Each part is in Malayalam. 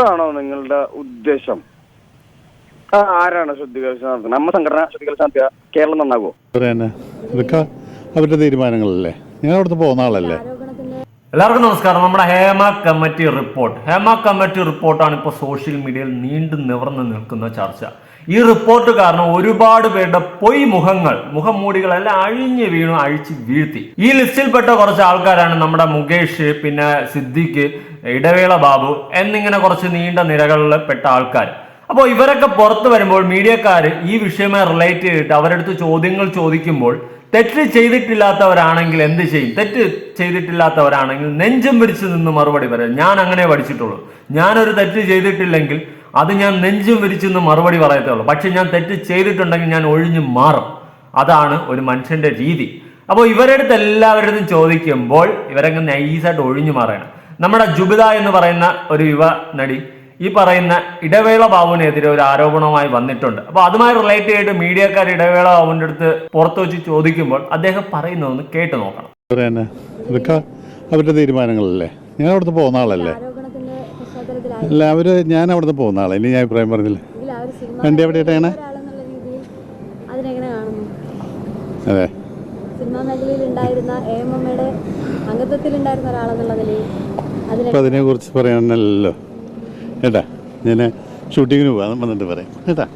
മാത്രമാണോ നിങ്ങളുടെ ഉദ്ദേശം? ആ, ആരാണ് ശുദ്ധീകരണം നടത്തുന്നത്? നമ്മ സംഘടന ശുദ്ധീകരണം നടത്തിയ കേരളം നന്നാകുമോ ഇതൊക്കെ അവരുടെ തീരുമാനങ്ങളല്ലേ? ഞാൻ അവിടുത്തെ പോകുന്ന ആളല്ലേ? എല്ലാവർക്കും നമസ്കാരം. നമ്മുടെ Hema committee report. Hema committee റിപ്പോർട്ടാണ് ഇപ്പോൾ സോഷ്യൽ മീഡിയയിൽ നീണ്ടു നിവർന്നു നിൽക്കുന്ന ചർച്ച. ഈ റിപ്പോർട്ട് കാരണം ഒരുപാട് പേരുടെ പൊയ് മുഖങ്ങൾ മുഖംമൂടികളെല്ലാം അഴിഞ്ഞു വീണു അഴിച്ച് വീഴ്ത്തി. ഈ ലിസ്റ്റിൽപ്പെട്ട കുറച്ച് ആൾക്കാരാണ് നമ്മുടെ മുകേഷ് പിന്നെ സിദ്ദിഖ് ഇടവേള ബാബു എന്നിങ്ങനെ കുറച്ച് നീണ്ട നിരകളിൽ പെട്ട ആൾക്കാർ. അപ്പോൾ ഇവരൊക്കെ പുറത്ത് വരുമ്പോൾ മീഡിയക്കാർ ഈ വിഷയമായി റിലേറ്റ് ചെയ്തിട്ട് അവരടുത്ത് ചോദ്യങ്ങൾ ചോദിക്കുമ്പോൾ തെറ്റ് ചെയ്തിട്ടില്ലാത്തവരാണെങ്കിൽ എന്ത് ചെയ്യും? തെറ്റ് ചെയ്തിട്ടില്ലാത്തവരാണെങ്കിൽ നെഞ്ചും വിരിച്ച് നിന്ന് മറുപടി പറയാം. ഞാൻ അങ്ങനെ പഠിച്ചിട്ടുള്ളൂ. ഞാനൊരു തെറ്റ് ചെയ്തിട്ടില്ലെങ്കിൽ അത് ഞാൻ നെഞ്ചും വിരിച്ച് നിന്ന് മറുപടി പറയത്തുള്ളൂ. പക്ഷെ ഞാൻ തെറ്റ് ചെയ്തിട്ടുണ്ടെങ്കിൽ ഞാൻ ഒഴിഞ്ഞു മാറും. അതാണ് ഒരു മനുഷ്യന്റെ രീതി. അപ്പോൾ ഇവരുടെ അടുത്ത് എല്ലാവരുടെ ചോദിക്കുമ്പോൾ ഇവരങ്ങ് നൈസായിട്ട് ഒഴിഞ്ഞു മാറണം നമ്മുടെ ജുബിത എന്ന് പറയുന്ന ഒരു യുവ നടി ഈ പറയുന്ന ഇടവേള ബാബുവിനെതിരെ ഒരു ആരോപണവുമായി വന്നിട്ടുണ്ട്. അപ്പൊ അതുമായി റിലേറ്റ് ചെയ്തിട്ട് മീഡിയക്കാർ ഇടവേള ബാബുവിന്റെ അടുത്ത് പുറത്തു വെച്ച് ചോദിക്കുമ്പോൾ അദ്ദേഹം പറയുന്നതൊന്ന് കേട്ടു നോക്കണം. ഇതൊക്കെ അവരുടെ തീരുമാനങ്ങളല്ലേ? ഞാൻ അവിടുന്ന് പോകുന്ന ആളല്ലേ? അല്ല അവർ ഞാൻ അവിടുന്ന് പോകുന്ന ആളെ. ഇനി ഞാൻ അഭിപ്രായം പറഞ്ഞില്ലേ? വണ്ടി അതിനെങ്ങനെ കാണുന്നു? അതെ. സിനിമാ മേഖലയിൽ ഉണ്ടായിരുന്ന എ എം എമ്മയുടെ അംഗത്വത്തിലുണ്ടായിരുന്ന ഒരാളെന്നുള്ള നിലയിൽ അതിനെ അപ്പം അതിനെക്കുറിച്ച് പറയണമല്ലോ കേട്ടാ? ഞാൻ ഷൂട്ടിങ്ങിന് പോകാം വന്നിട്ട് പറയാം. കേട്ടാ?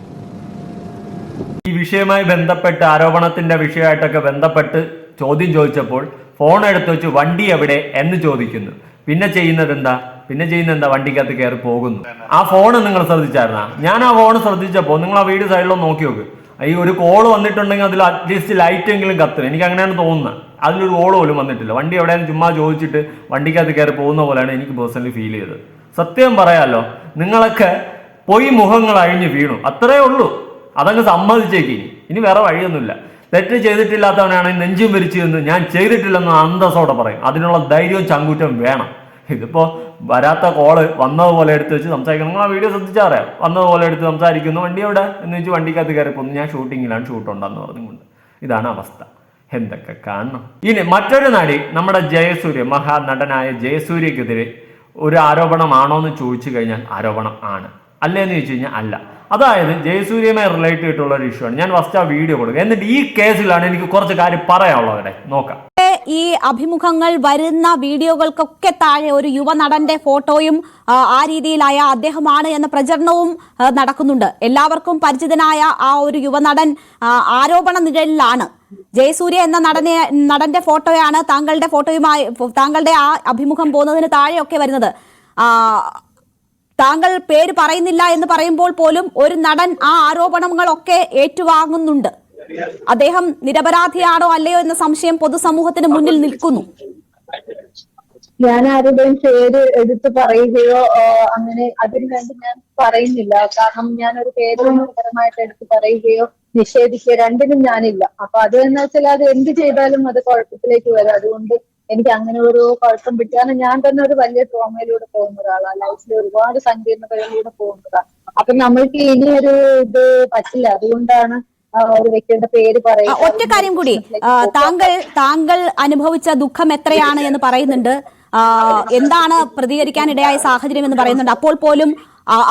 ഈ വിഷയവുമായി ബന്ധപ്പെട്ട് ആരോപണത്തിന്റെ വിഷയമായിട്ടൊക്കെ ബന്ധപ്പെട്ട് ചോദ്യം ചോദിച്ചപ്പോൾ ഫോൺ എടുത്തു വെച്ച് വണ്ടി എവിടെ എന്ന് ചോദിക്കുന്നു. പിന്നെ ചെയ്യുന്നത് എന്താ? പിന്നെ ചെയ്യുന്നത് എന്താ? വണ്ടിക്കകത്ത് കയറി പോകുന്നു. ആ ഫോൺ നിങ്ങൾ ശ്രദ്ധിച്ചായിരുന്ന? ഞാൻ ആ ഫോൺ ശ്രദ്ധിച്ചപ്പോൾ നിങ്ങൾ ആ വീട് സൈഡിലൊന്ന് നോക്കി നോക്ക്. ഈ ഒരു കോൾ വന്നിട്ടുണ്ടെങ്കിൽ അതിൽ അറ്റ്ലീസ്റ്റ് ലൈറ്റ് എങ്കിലും കത്തും. എനിക്ക് അങ്ങനെയാണ് തോന്നുന്നത്. അതിലൊരു കോൾ പോലും വന്നിട്ടില്ല. വണ്ടി എവിടെയാണ് ചുമ്മാ ചോദിച്ചിട്ട് വണ്ടിക്കകത്ത് കയറി പോകുന്ന പോലെയാണ് എനിക്ക് പേഴ്സണലി ഫീൽ ചെയ്തത്. സത്യം പറയാമല്ലോ നിങ്ങളൊക്കെ പൊയ് മുഖങ്ങൾ അഴിഞ്ഞു വീണു. അത്രേ ഉള്ളൂ. അതങ്ങ് സമ്മതിച്ചേക്ക് ഇനി. വേറെ വഴിയൊന്നുമില്ല. തെറ്റ് ചെയ്തിട്ടില്ലാത്തവനാണെങ്കിൽ നെഞ്ചും വിരിച്ചു എന്ന് ഞാൻ ചെയ്തിട്ടില്ലെന്ന് അന്തസ്സോടെ പറയും. അതിനുള്ള ധൈര്യവും ചങ്കൂറ്റം വേണം. ഇതിപ്പോൾ വരാത്ത കോൾ വന്നതുപോലെ എടുത്ത് വെച്ച് സംസാരിക്കണം. നിങ്ങൾ ആ വീഡിയോ ശ്രദ്ധിച്ചാൽ അറിയാം വന്നതുപോലെ എടുത്ത് സംസാരിക്കുന്നു. വണ്ടി എവിടെ? എന്ന് വെച്ച് വണ്ടിക്കകത്ത് കയറി പോകുന്നു ഞാൻ ഷൂട്ടിങ്ങിലാണ് ഷൂട്ടുണ്ടെന്ന് പറഞ്ഞുകൊണ്ട്. ഇതാണ് അവസ്ഥ. എന്തൊക്കെ കാണണം? ഇനി മറ്റൊരു നടി നമ്മുടെ ജയസൂര്യ മഹാനടനായ ജയസൂര്യക്കെതിരെ ഒരു ആരോപണമാണോ എന്ന് ചോദിച്ചു കഴിഞ്ഞാൽ ആരോപണം ആണ്. അല്ലേന്ന് ചോദിച്ചു കഴിഞ്ഞാൽ അല്ല. അതായത് ജയസൂര്യമായി റിലേറ്റ് ചെയ്തിട്ടുള്ള ഒരു ഇഷ്യൂ ആണ്. ഞാൻ ഫസ്റ്റ് ആ വീഡിയോ കൊടുക്കുക എന്നിട്ട് ഈ കേസിലാണ് എനിക്ക് കുറച്ച് കാര്യം പറയാനുള്ളവരെ നോക്കാം. ഈ അഭിമുഖങ്ങൾ വരുന്ന വീഡിയോകൾക്കൊക്കെ താഴെ ഒരു യുവനടന്റെ ഫോട്ടോയും ആ, രീതിയിലായ അദ്ദേഹമാണ് എന്ന പ്രചരണവും നടക്കുന്നുണ്ട്. എല്ലാവർക്കും പരിചിതനായ ആ ഒരു യുവനടൻ നടൻ ആരോപണ നിഴലിലാണ്. ജയസൂര്യ എന്ന നടനെ നടന്റെ ഫോട്ടോയാണ് താങ്കളുടെ ഫോട്ടോയുമായി താങ്കളുടെ ആ അഭിമുഖം പോകുന്നതിന് താഴെയൊക്കെ വരുന്നത്. താങ്കൾ പേര് പറയുന്നില്ല എന്ന് പറയുമ്പോൾ പോലും ഒരു നടൻ ആ ആരോപണങ്ങളൊക്കെ ഏറ്റുവാങ്ങുന്നുണ്ട്. അദ്ദേഹം നിരപരാധിയാണോ അല്ലയോ എന്ന സംശയം പൊതുസമൂഹത്തിന് മുന്നിൽ നിൽക്കുന്നു. ഞാൻ ആരുടെയും പേര് എടുത്തു പറയുകയോ അങ്ങനെ അതിന് വേണ്ടി ഞാൻ പറയുന്നില്ല. കാരണം ഞാൻ ഒരു പേര് പരമായിട്ട് എടുത്തു പറയുകയോ നിഷേധിക്കുകയോ രണ്ടിനും ഞാനില്ല. അപ്പൊ അത് എന്ന് വെച്ചാൽ അത് എന്ത് ചെയ്താലും അത് കുഴപ്പത്തിലേക്ക് വരും. അതുകൊണ്ട് എനിക്ക് അങ്ങനെ ഒരു കുഴപ്പം കാരണം ഞാൻ തന്നെ ഒരു വലിയ ട്രോമയിലൂടെ പോകുന്ന ഒരാളാണ്. ലൈഫിൽ ഒരുപാട് സങ്കീർണതകളിലൂടെ പോകുന്നതാണ് അപ്പൊ നമ്മൾക്ക് ഇനി ഒരു ഇത് പറ്റില്ല. അതുകൊണ്ടാണ് ഒരു വ്യക്തിയുടെ പേര് ഒറ്റ കാര്യം കൂടി. താങ്കൾ താങ്കൾ അനുഭവിച്ച ദുഃഖം എത്രയാണ് എന്ന് പറയുന്നുണ്ട്. എന്താണ് പ്രതികരിക്കാൻ ഇടയായ സാഹചര്യം എന്ന് പറയുന്നുണ്ട്. അപ്പോൾ പോലും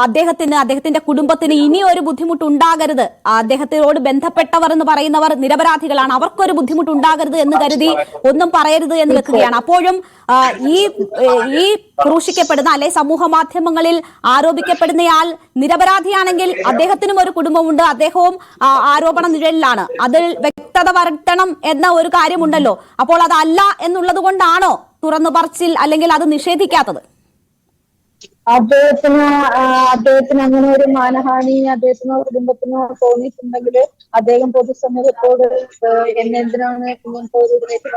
അദ്ദേഹത്തിന് അദ്ദേഹത്തിന്റെ കുടുംബത്തിന് ഇനി ഒരു ബുദ്ധിമുട്ട് ഉണ്ടാകരുത് അദ്ദേഹത്തിനോട് ബന്ധപ്പെട്ടവർ എന്ന് പറയുന്നവർ നിരപരാധികളാണ്. അവർക്കൊരു ബുദ്ധിമുട്ട് ഉണ്ടാകരുത് എന്ന് കരുതി ഒന്നും പറയരുത് എന്ന് വെക്കുകയാണ്. അപ്പോഴും ഈ ഈ ക്രൂശിക്കപ്പെടുന്ന അല്ലെ സമൂഹ മാധ്യമങ്ങളിൽ ആരോപിക്കപ്പെടുന്നയാൾ നിരപരാധിയാണെങ്കിൽ അദ്ദേഹത്തിനും ഒരു കുടുംബമുണ്ട്. അദ്ദേഹവും ആരോപണ നിഴലിലാണ്. അതിൽ വ്യക്തത വരട്ടണം എന്ന ഒരു കാര്യമുണ്ടല്ലോ. അപ്പോൾ അതല്ല എന്നുള്ളത് കൊണ്ടാണോ തുറന്നു പറച്ചിൽ അല്ലെങ്കിൽ അത് നിഷേധിക്കാത്തത്? അദ്ദേഹത്തിന് അദ്ദേഹത്തിന് അങ്ങനെ ഒരു മാനഹാനി അദ്ദേഹത്തിനോ കുടുംബത്തിനോ തോന്നിയിട്ടുണ്ടെങ്കിൽ അദ്ദേഹം പൊതുസമൂഹത്തോട് എന്നെന്തിനാണ് ഇങ്ങനത്തെ ഒരു ഇതിലേക്ക്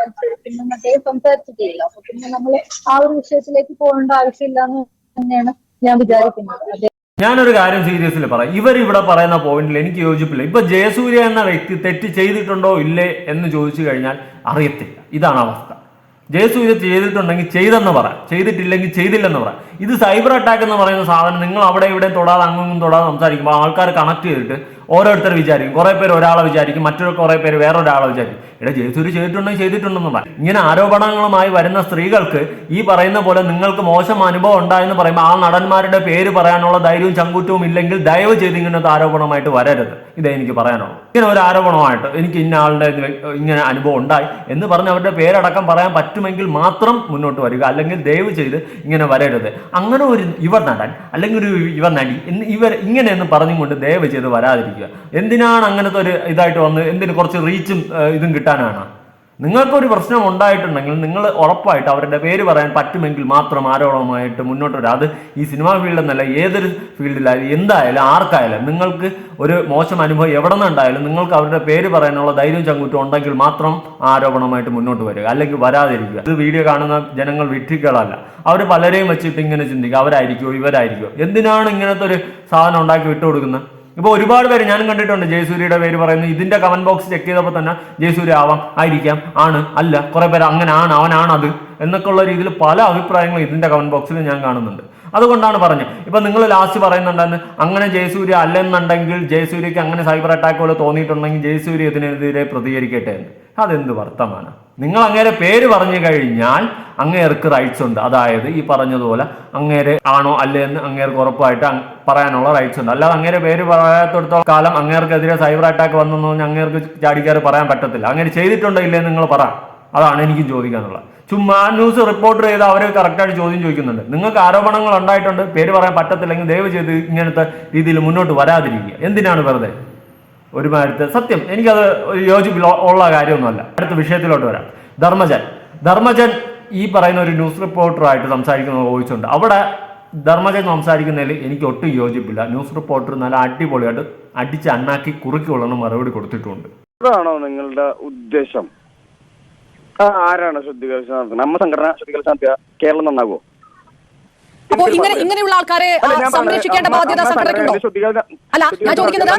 അദ്ദേഹം സംസാരിച്ചിട്ടില്ല അപ്പൊ പിന്നെ നമ്മൾ ആ ഒരു വിഷയത്തിലേക്ക് പോകേണ്ട ആവശ്യമില്ല എന്ന് തന്നെയാണ് ഞാൻ വിചാരിക്കുന്നത്. ഞാനൊരു കാര്യം സീരിയസിൽ പറയാം. ഇവർ ഇവിടെ പറയുന്ന പോയിന്റിൽ എനിക്ക് യോജിപ്പില്ല. ഇപ്പൊ ജയസൂര്യ എന്ന വ്യക്തി തെറ്റ് ചെയ്തിട്ടുണ്ടോ ഇല്ലേ എന്ന് ചോദിച്ചു കഴിഞ്ഞാൽ അറിയത്തില്ല. ഇതാണ് അവസ്ഥ. ജയസൂര്യ ചെയ്തിട്ടുണ്ടെങ്കിൽ ചെയ്തെന്ന് പറ. ചെയ്തിട്ടില്ലെങ്കിൽ ചെയ്തില്ലെന്ന് പറ. ഇത് സൈബർ അറ്റാക്ക് എന്ന് പറയുന്ന സാധനം നിങ്ങൾ അവിടെ ഇവിടെ തൊടാതെ അങ്ങും തൊടാതെ സംസാരിക്കുമ്പോൾ ആൾക്കാർ കണക്ട് ചെയ്തിട്ട് ഓരോരുത്തർ വിചാരിക്കും. കുറെ പേര് ഒരാളെ വിചാരിക്കും മറ്റൊരു കുറെ പേര് വേറൊരാളെ വിചാരിക്കും. ഇവിടെ ജയസൂര്യ ചെയ്തിട്ടുണ്ടെങ്കിൽ ചെയ്തിട്ടുണ്ടെന്ന് പറയും ഇങ്ങനെ ആരോപണങ്ങളുമായി വരുന്ന സ്ത്രീകൾക്ക് ഈ പറയുന്ന പോലെ നിങ്ങൾക്ക് മോശം അനുഭവം ഉണ്ടായെന്ന് പറയുമ്പോൾ ആ നടന്മാരുടെ പേര് പറയാനുള്ള ധൈര്യവും ചങ്കൂറ്റവും ഇല്ലെങ്കിൽ ദയവ് ചെയ്ത് ഇങ്ങനത്തെ ആരോപണമായിട്ട് വരരുത്. ഇതേ എനിക്ക് പറയാനുള്ളൂ. ഇങ്ങനെ ഒരു ആരോപണമായിട്ട് എനിക്ക് ഇന്ന ആളുടെ ഇങ്ങനെ അനുഭവം ഉണ്ടായി എന്ന് പറഞ്ഞ് അവരുടെ പേരടക്കം പറയാൻ പറ്റുമെങ്കിൽ മാത്രം മുന്നോട്ട് വരിക. അല്ലെങ്കിൽ ദയവ് ചെയ്ത് ഇങ്ങനെ വരരുത്. അങ്ങനെ ഒരു ഇവർ നടൻ അല്ലെങ്കിൽ ഒരു ഇവർ നടി ഇവർ ഇങ്ങനെയെന്ന് പറഞ്ഞുകൊണ്ട് ദയവ് ചെയ്ത് വരാതിരിക്കുക എന്തിനാണ് അങ്ങനത്തെ ഒരു ഇതായിട്ട് വന്ന് എന്തിന് കുറച്ച് റീച്ചും ഇതും കിട്ടാനാണ്? നിങ്ങൾക്കൊരു പ്രശ്നം ഉണ്ടായിട്ടുണ്ടെങ്കിൽ നിങ്ങൾ ഉറപ്പായിട്ട് അവരുടെ പേര് പറയാൻ പറ്റുമെങ്കിൽ മാത്രം ആരോപണമായിട്ട് മുന്നോട്ട് വരാം. അത് ഈ സിനിമാ ഫീൽഡ് എന്നല്ല ഏതൊരു ഫീൽഡിലായാലും എന്തായാലും ആർക്കായാലും നിങ്ങൾക്ക് ഒരു മോശം അനുഭവം എവിടെ നിന്നുണ്ടായാലും നിങ്ങൾക്ക് അവരുടെ പേര് പറയാനുള്ള ധൈര്യം ചങ്കുറ്റം ഉണ്ടെങ്കിൽ മാത്രം ആരോപണമായിട്ട് മുന്നോട്ട് വരിക. അല്ലെങ്കിൽ വരാതിരിക്കുക. ഇത് വീഡിയോ കാണുന്ന ജനങ്ങൾ വിട്ടികളല്ല അവർ പലരെയും വെച്ചിട്ട് ഇങ്ങനെ ചിന്തിക്കുക അവരായിരിക്കുമോ ഇവരായിരിക്കുമോ എന്തിനാണ് ഇങ്ങനത്തെ ഒരു സാധനം ഉണ്ടാക്കി വിട്ടുകൊടുക്കുന്നത്? ഇപ്പൊ ഒരുപാട് പേര് ഞാനും കണ്ടിട്ടുണ്ട് ജയസൂര്യയുടെ പേര് പറയുന്നത് ഇതിന്റെ കമന്റ് ബോക്സ് ചെക്ക് ചെയ്തപ്പോൾ തന്നെ ജയസൂര്യ ആവാം ആയിരിക്കാം ആണ് അല്ല കുറെ പേര് അങ്ങനെ ആണ് അവനാണ് അത് എന്നൊക്കെ ഉള്ള രീതിയിൽ പല അഭിപ്രായങ്ങളും ഇതിന്റെ കമന്റ് ബോക്സിൽ ഞാൻ കാണുന്നുണ്ട്. അതുകൊണ്ടാണ് പറഞ്ഞത്. ഇപ്പൊ നിങ്ങൾ ലാസ്റ്റ് പറയുന്നുണ്ടെന്ന് അങ്ങനെ ജയസൂര്യ അല്ലെന്നുണ്ടെങ്കിൽ ജയസൂര്യക്ക് അങ്ങനെ സൈബർ അറ്റാക്ക് പോലെ തോന്നിയിട്ടുണ്ടെങ്കിൽ ജയസൂര്യ ഇതിനെതിരെ പ്രതികരിക്കട്ടെ എന്ന്. അതെന്ത് വർത്തമാനം? നിങ്ങൾ അങ്ങേരെ പേര് പറഞ്ഞു കഴിഞ്ഞാൽ അങ്ങേർക്ക് റൈറ്റ്സ് ഉണ്ട്. അതായത് ഈ പറഞ്ഞതുപോലെ അങ്ങേരെ ആണോ അല്ലേ എന്ന് അങ്ങേർക്ക് ഉറപ്പായിട്ട് പറയാനുള്ള റൈറ്റ്സ് ഉണ്ട്. അല്ലാതെ അങ്ങേരെ പേര് പറയാത്തടത്തോളം കാലം അങ്ങേർക്കെതിരെ സൈബർ അറ്റാക്ക് വന്നെന്ന് പറഞ്ഞാൽ അങ്ങേർക്ക് ചാടിക്കാറ് പറയാൻ പറ്റത്തില്ല. അങ്ങനെ ചെയ്തിട്ടുണ്ടോ ഇല്ലേ നിങ്ങൾ പറ. അതാണ് എനിക്ക് ചോദിക്കാനുള്ളത് ചുമ്മാ ന്യൂസ് റിപ്പോർട്ട് ചെയ്ത് അവർ കറക്റ്റായിട്ട് ചോദ്യം ചോദിക്കുന്നുണ്ട്. നിങ്ങൾക്ക് ആരോപണങ്ങൾ ഉണ്ടായിട്ടുണ്ട് പേര് പറയാൻ പറ്റത്തില്ലെങ്കിൽ ദയവ് ചെയ്ത് ഇങ്ങനത്തെ രീതിയിൽ മുന്നോട്ട് വരാതിരിക്കുക. എന്തിനാണ് വെറുതെ? ഒരുമാതിരത്തെ സത്യം. എനിക്കത് ഒരു യോജിപ്പിൽ ഉള്ള കാര്യമൊന്നുമല്ല. അടുത്ത വിഷയത്തിലോട്ട് വരാം. ധർമ്മജൻ. ധർമ്മജൻ ഈ പറയുന്ന ഒരു ന്യൂസ് റിപ്പോർട്ടറായിട്ട് സംസാരിക്കുന്ന ചോദിച്ചുണ്ട് അവിടെ ധർമ്മജൻ സംസാരിക്കുന്നതിൽ എനിക്ക് ഒട്ടും യോജിപ്പില്ല. ന്യൂസ് റിപ്പോർട്ടർ നല്ല അടിപൊളിയായിട്ട് അടിച്ച് അണ്ണാക്കി കുറുക്കി കൊള്ളണം മറുപടി കൊടുത്തിട്ടുണ്ട്. അതാണോ നിങ്ങളുടെ ഉദ്ദേശം? ആരാണ് ശുദ്ധീകരണം നടത്തുന്നത് നമ്മ സംഘടന നടത്തിയ കേരളം നന്നാകുമോ അപ്പോൾ ഇങ്ങനെ ഇങ്ങനെയുള്ള ആൾക്കാരെ സംരക്ഷിക്കേണ്ട ബാധ്യത ശുദ്ധീകരണം- അല്ല ഞാൻ ചോദിക്കുന്നത്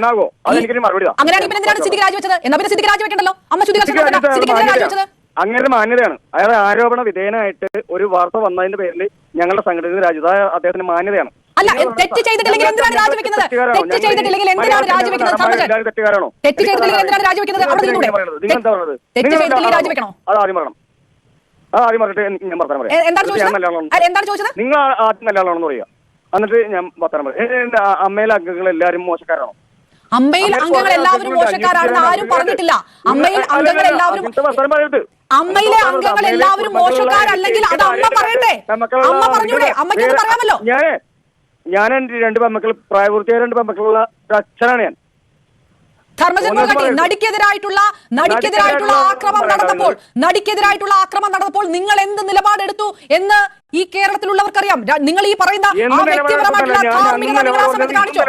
അങ്ങനെയാണ് പിന്നെ എന്തിനാണ് സിദ്ധിക്ക് രാജിവെച്ചത് എന്നാ പിന്നെ സിദ്ധിക്ക് രാജിവെക്കണ്ടല്ലോ അമ്മ എന്തിനാ രാജിവെച്ചത് അങ്ങനെ മാന്യതയാണ്. അയാൾ ആരോപണ വിധേയനായിട്ട് ഒരു വാർത്ത വന്നതിന്റെ പേരിൽ ഞങ്ങളുടെ സംഘടന രാജ്യത്ത് അദ്ദേഹത്തിന് മാന്യതയാണ്. അല്ല തെറ്റ് ചെയ്തിട്ടില്ലെങ്കിൽ എന്തിനാണ് രാജിവെക്കുന്നത്? തെറ്റ് ചെയ്തിട്ടില്ലെങ്കിൽ എന്തിനാണ് രാജിവെക്കുന്നത്? തെറ്റ് ചെയ്തിട്ടില്ലെങ്കിൽ എന്തിനാണ് രാജിവെക്കുന്നത്? തെറ്റ് ചെയ്തിട്ടില്ലെങ്കിൽ രാജിവെക്കണോ? അത് ആദ്യം പറയണം. ആദ്യം പറഞ്ഞിട്ട് ഞാൻ വർത്തമാനം പറയാം. എന്താണ് ചോദിച്ചത്? നിങ്ങൾ ആദ്യം നല്ല ആളാണെന്ന് പറയുക എന്നിട്ട് ഞാൻ വർത്തമാനം പറയാം. എന്റെ അമ്മയിലെ അംഗങ്ങൾ എല്ലാവരും മോശക്കാരാണോ? അമ്മയിൽ അംഗങ്ങൾ എല്ലാവരും മോശക്കാരാണെന്ന് ആരും പറഞ്ഞിട്ടില്ല. അമ്മയിൽ അംഗങ്ങൾ എല്ലാവരും അമ്മയിലെ അംഗങ്ങൾ എല്ലാവരും മോശക്കാരല്ലെങ്കിൽ അത് അമ്മ പറയട്ടെ? അമ്മ പറഞ്ഞൂടെ? അമ്മയ്ക്ക് പറയാമല്ലോ? ഞാൻ രണ്ട് പെമ്മക്കൾ പ്രായപൂർത്തിയായ രണ്ട് പെമ്മക്കളുള്ള ഒരു അച്ഛനാണ് ഞാൻ. ധർമ്മജൻ മുൻകട്ടി. നടിക്കെതിരായിട്ടുള്ള നടിക്കെതിരായിട്ടുള്ള ആക്രമം നടന്നപ്പോൾ. നടിക്കെതിരായിട്ടുള്ള ആക്രമം നടന്നപ്പോൾ നിങ്ങൾ എന്ത് നിലപാടെടുത്തു എന്ന് ഈ കേരളത്തിലുള്ളവർക്കറിയാം. നിങ്ങൾ ഈ പറയുന്ന ആ വ്യക്തിപരമായിട്ടുള്ള അന്ന് നിങ്ങൾ കാണിച്ചു?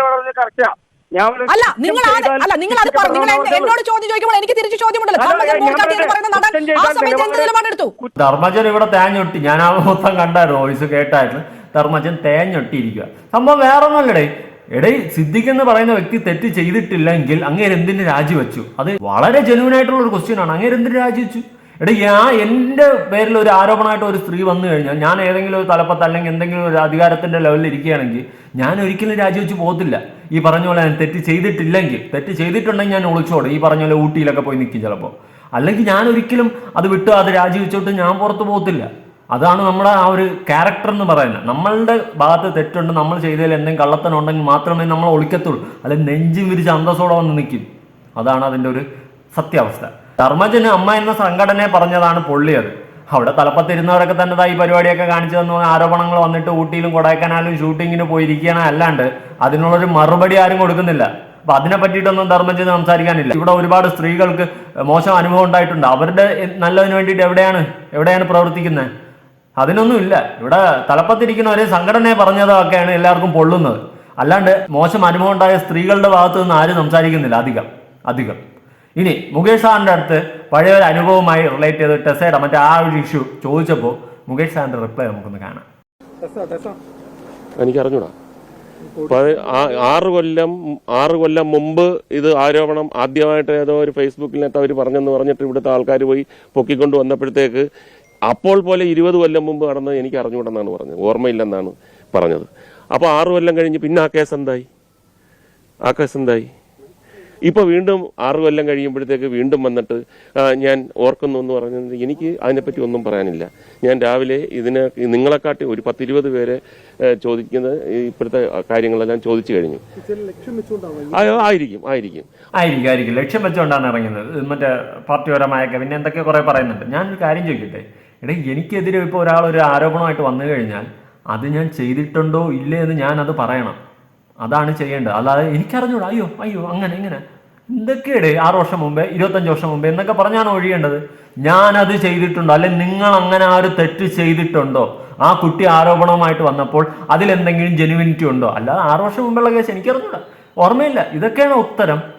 അല്ല നിങ്ങൾ അല്ല നിങ്ങൾ അത് പറഞ്ഞു നിങ്ങൾ എന്നോട് ചോദ്യം ചോദിക്കുമ്പോൾ എനിക്ക് തിരിച്ചു ചോദ്യമുണ്ടല്ലോ. ധർമ്മജൻ ഞാൻ എന്ന് പറയുന്ന നടൻ ആ സമയത്ത് എന്ത് നിലപാട് നിലപാടെടുത്തു? ധർമ്മജൻ ഇവിടെ തേഞ്ഞൊട്ടി. ഞാൻ ആ മൊത്തം കണ്ടായിരുന്നു വോയിസ് കേട്ടായിരുന്നു. ധർമ്മജൻ തേഞ്ഞൊട്ടിയിരിക്കുക. സംഭവം വേറെ ഒന്നുമല്ലടേ എടേ സിദ്ദിഖ് എന്ന് പറയുന്ന വ്യക്തി തെറ്റ് ചെയ്തിട്ടില്ലെങ്കിൽ അങ്ങേര് എന്തിന് രാജിവെച്ചു? അത് വളരെ ജെനുവൻ ആയിട്ടുള്ള ഒരു ക്വസ്റ്റ്യൻ ആണ്. അങ്ങേര് എന്തിന് രാജിവെച്ചു? എടേ ഞാൻ എന്റെ പേരിൽ ഒരു ആരോപണമായിട്ട് ഒരു സ്ത്രീ വന്നു കഴിഞ്ഞാൽ ഞാൻ ഏതെങ്കിലും ഒരു തലപ്പത്ത് അല്ലെങ്കിൽ എന്തെങ്കിലും ഒരു അധികാരത്തിന്റെ ലെവലിൽ ഇരിക്കുകയാണെങ്കിൽ ഞാൻ ഒരിക്കലും രാജിവെച്ച് പോകത്തില്ല. ഈ പറഞ്ഞ പോലെ ഞാൻ തെറ്റ് ചെയ്തിട്ടില്ലെങ്കിൽ തെറ്റ് ചെയ്തിട്ടുണ്ടെങ്കിൽ ഞാൻ ഒളിച്ചോടും ഈ പറഞ്ഞ പോലെ ഊട്ടിയിലൊക്കെ പോയി നിൽക്കും ചിലപ്പോൾ. അല്ലെങ്കിൽ ഞാൻ ഒരിക്കലും അത് വിട്ട് അത് രാജിവെച്ചോട്ട് ഞാൻ പുറത്ത് പോകത്തില്ല. അതാണ് നമ്മുടെ ആ ഒരു ക്യാരക്ടർ എന്ന് പറയുന്നത്. നമ്മളുടെ ഭാഗത്ത് തെറ്റുണ്ട് നമ്മൾ ചെയ്തതിൽ എന്തെങ്കിലും കള്ളത്തനം ഉണ്ടെങ്കിൽ മാത്രമേ നമ്മൾ ഒളിക്കത്തുള്ളൂ. അല്ലെങ്കിൽ നെഞ്ചും വിരിച്ച് അന്തസ്സോടെ വന്ന് നിൽക്കും. അതാണ് അതിന്റെ ഒരു സത്യാവസ്ഥ. ധർമ്മജന് അമ്മ എന്ന സംഘടനയെ പറഞ്ഞതാണ് പൊള്ളിയത് അവിടെ തലപ്പത്തിരുന്നവരൊക്കെ തന്നെ ഈ പരിപാടിയൊക്കെ തന്നു. ആരോപണങ്ങൾ വന്നിട്ട് ഊട്ടിയിലും കൊടൈക്കനാലും ഷൂട്ടിങ്ങിന് പോയിരിക്കുകയാണ്. അല്ലാണ്ട് അതിനുള്ളൊരു മറുപടി ആരും കൊടുക്കുന്നില്ല. അപ്പൊ അതിനെ പറ്റിയിട്ടൊന്നും ധർമ്മജന് സംസാരിക്കാനില്ല. ഇവിടെ ഒരുപാട് സ്ത്രീകൾക്ക് മോശം അനുഭവം ഉണ്ടായിട്ടുണ്ട്. അവരുടെ നല്ലതിന് വേണ്ടിയിട്ട് എവിടെയാണ് എവിടെയാണ് പ്രവർത്തിക്കുന്നത്? അതിനൊന്നും ഇല്ല ഇവിടെ തലപ്പത്തിരിക്കുന്ന ഒരേ സംഘടനയെ പറഞ്ഞതൊക്കെയാണ് എല്ലാവർക്കും പൊള്ളുന്നത്. അല്ലാണ്ട് മോശം അനുഭവം ഉണ്ടായ സ്ത്രീകളുടെ ഭാഗത്തു നിന്ന് ആരും സംസാരിക്കുന്നില്ല അധികം. അധികം. ഇനി മുകേഷ് സാറിന്റെ അടുത്ത് പഴയ ഒരു അനുഭവമായി റിലേറ്റ് ചെയ്ത് ടെസയുടെ മറ്റേ ആ ഒരു ഇഷ്യൂ ചോദിച്ചപ്പോൾ മുകേഷ് സാറിന്റെ റിപ്ലൈ നമുക്കൊന്ന് കാണാം. എനിക്ക് അറിഞ്ഞൂടാ പഴയ ആ- ആറ് കൊല്ലം ആറ് കൊല്ലം മുമ്പ് ഇത് ആരോപണം ആദ്യമായിട്ട് ഏതോ ഒരു ഫേസ്ബുക്കിനകത്ത് അവർ പറഞ്ഞെന്ന് പറഞ്ഞിട്ട് ഇവിടുത്തെ ആൾക്കാർ പോയി പൊക്കിക്കൊണ്ട് വന്നപ്പോഴത്തേക്ക് അപ്പോൾ പോലെ ഇരുപത് കൊല്ലം മുമ്പ് നടന്നത് എനിക്ക് അറിഞ്ഞുകൂടെന്നാണ് പറഞ്ഞത്. ഓർമ്മയില്ലെന്നാണ് പറഞ്ഞത്. അപ്പോൾ ആറു കൊല്ലം കഴിഞ്ഞ് പിന്നെ ആ കേസ് എന്തായി? ആ കേസ് എന്തായി? ഇപ്പോൾ വീണ്ടും ആറു കൊല്ലം കഴിയുമ്പോഴത്തേക്ക് വീണ്ടും വന്നിട്ട് ഞാൻ ഓർക്കുന്നു എന്ന് പറഞ്ഞത് എനിക്ക് അതിനെപ്പറ്റി ഒന്നും പറയാനില്ല. ഞാൻ രാവിലെ ഇതിനെ നിങ്ങളെക്കാട്ടി ഒരു പത്തിരുപത് പേരെ ചോദിക്കുന്നത് ചോദിക്കുന്ന ഇപ്പോഴത്തെ കാര്യങ്ങളെല്ലാം ചോദിച്ചു കഴിഞ്ഞു. അയ്യോ ആയിരിക്കും ആയിരിക്കും. ആയിരിക്കും ആയിരിക്കും. ലക്ഷ്യം വെച്ചുകൊണ്ടാണ് ഇറങ്ങുന്നത്. മറ്റേ പാർട്ടിപരമായൊക്കെ പിന്നെ എന്തൊക്കെ കുറെ പറയുന്നുണ്ട്. ഒരു കാര്യം ചോദിക്കട്ടെ? എടേ എനിക്കെതിരെ ഇപ്പോൾ ഒരാൾ ഒരു ആരോപണമായിട്ട് വന്നു കഴിഞ്ഞാൽ അത് ഞാൻ ചെയ്തിട്ടുണ്ടോ ഇല്ലേ എന്ന് ഞാൻ അത് പറയണം. അതാണ് ചെയ്യേണ്ടത്. അല്ലാതെ എനിക്കറിഞ്ഞൂടാ. അയ്യോ അയ്യോ അങ്ങനെ ഇങ്ങനെ. എന്തൊക്കെയടേ ആറ് വർഷം മുമ്പേ ഇരുപത്തഞ്ച് വർഷം മുമ്പേ എന്നൊക്കെ പറഞ്ഞാണ് ഒഴിയേണ്ടത്? ഞാനത് ചെയ്തിട്ടുണ്ടോ? അല്ലെ നിങ്ങൾ അങ്ങനെ ആ ഒരു തെറ്റ് ചെയ്തിട്ടുണ്ടോ? ആ കുട്ടി ആരോപണവുമായിട്ട് വന്നപ്പോൾ അതിലെന്തെങ്കിലും ജെനുവിനിറ്റി ഉണ്ടോ? അല്ലാതെ ആറ് വർഷം മുമ്പുള്ള കേസ് എനിക്കറിഞ്ഞൂടാ. ഓർമ്മയില്ല. ഇതൊക്കെയാണ് ഉത്തരം.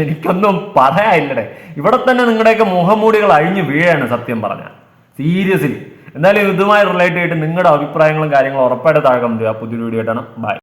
എനിക്കൊന്നും പറയാനില്ലടേ. ഇവിടെ തന്നെ നിങ്ങളുടെയൊക്കെ മുഖംമൂടികൾ അഴിഞ്ഞു വീഴാണ് സത്യം പറഞ്ഞ. സീരിയസ്ലി എന്തായാലും ഇതുമായി റിലേറ്റ് ചെയ്തിട്ട് നിങ്ങളുടെ അഭിപ്രായങ്ങളും കാര്യങ്ങളും ഉറപ്പായിട്ട് താഴെ കമന്റ് ചെയ്യുക. പുതിയൊരു വീഡിയോ ആയിട്ടാണ് ബൈ